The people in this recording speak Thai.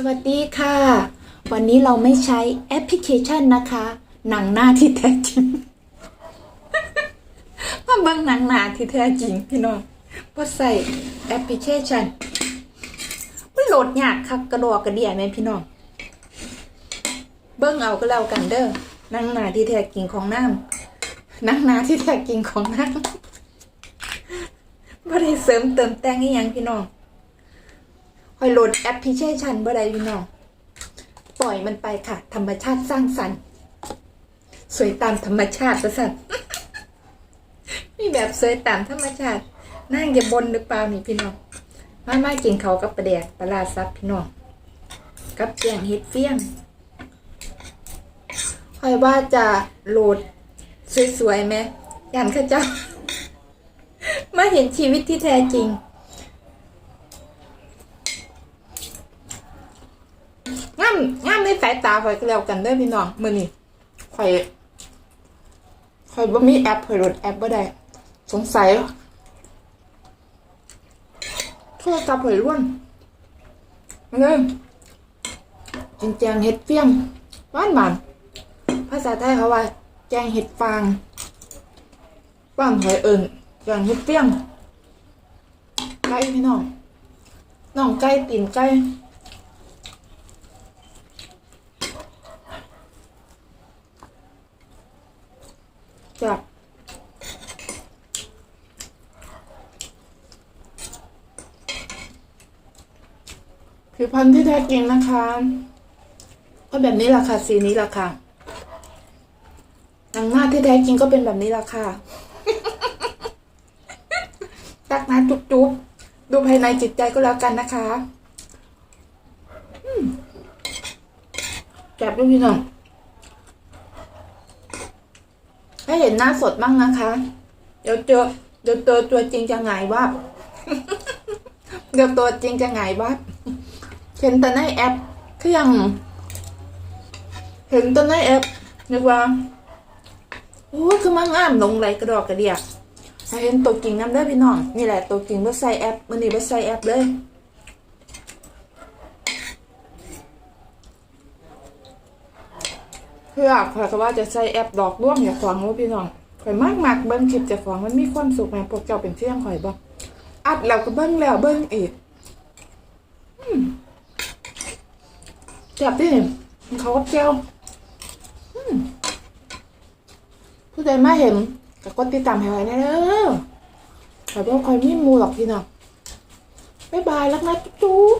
สวัสดีค่ะ วันนี้เราไม่ใช้แอปพลิเคชันนะคะ หนังหน้าที่แท้จริงมาเบิ่งหนังหน้าที่แท้จริงพี่น้องว่าใส่แอปพลิเคชันมันโหลดยากคักกระดอกกระเดียแม่พี่น้อง เบิ่งเอาก็แล้วกันเด้อหนังหน้าที่แท้จริงของน้ำหนังหน้าที่แท้จริงของน้ำบ่ได้เสริมเติมแต่งอีหยังพี่น้อง คอยโหลดแอปพลิเคชันบ่ได้พี่น้องปล่อยมันไปค่ะ ธรรมชาติสร้างสรรค์สวยตามธรรมชาติประสันมีแบบสวยตามธรรมชาตินั่งจะบนหรือเปล่านี่พี่น้องมามากินเขากับปลาแดกปลาลาซับพี่น้องกับแกงเห็ดเฟี้ยงคอยว่าจะโหลดสวยๆไหมยันข้าเจ้ามาเห็นชีวิตที่แท้จริง งามงาในสายตาข่อยก็แล้วกันเด้อพี่น้องมื้อนี้ข่อยข่อยบ่มีแอปข่อยโหลดแอปบ่ได้ สงสัยโทรศัพท์ข่อยร่วนมาเลยกินแจงเห็ดเฟี้ยงหวานหวานภาษาไทยเขาว่า แจงเห็ดฟางบ้านข่อยเอิ้นแจงเห็ดเฟี้ยงไก่พี่น้องน้องไก่ตีนไก่ จ้ะผิวพรรณที่แท้จริงนะคะ ก็แบบนี้แหละค่ะสีนี้แหละค่ะหนังหน้าที่แท้จริงก็เป็นแบบนี้แหละค่ะตักนะจุ๊บจุ๊บดูภายในจิตใจก็แล้วกันนะคะแกบด้วยพี่น้อง ให้เห็นหน้าสดบ้างนะคะ เดี๋ยวเจอเดี๋ยวเจอตัวจริงจะหงวับเดี๋ยวตัวจริงจะหงวับเห็นแต่ในแอปคือยังเห็นแต่ในแอปนึกว่าโอ้คือมางามลงไหลกระดอกกระเดียกเห็นตัวจริงน้ำได้พี่น้อง นี่แหละตัวจริงว่าใส่แอปมันนี่ว่าใส่แอปเลย พื่อขอยก็ว่าจะใส่แอปดอกร่วงอย่าฟังว่าพี่น้องข่อยมากมากเบิ้งคลิปจะฟังมันมีความสุขไหมพวกเจ้าเป็นเที่ยงข่อยบ่อัดแล้วก็เบิ้งแล้วเบิ้งอีกอืมแซ่บดิเขาก็เจ้าผู้ใดมาเห็นก็กดติดตามให้ไว้นะเด้อขอยบ่ค่อยมีมูหรอกพี่น้องบ๊ายบายรักนะจุ๊บ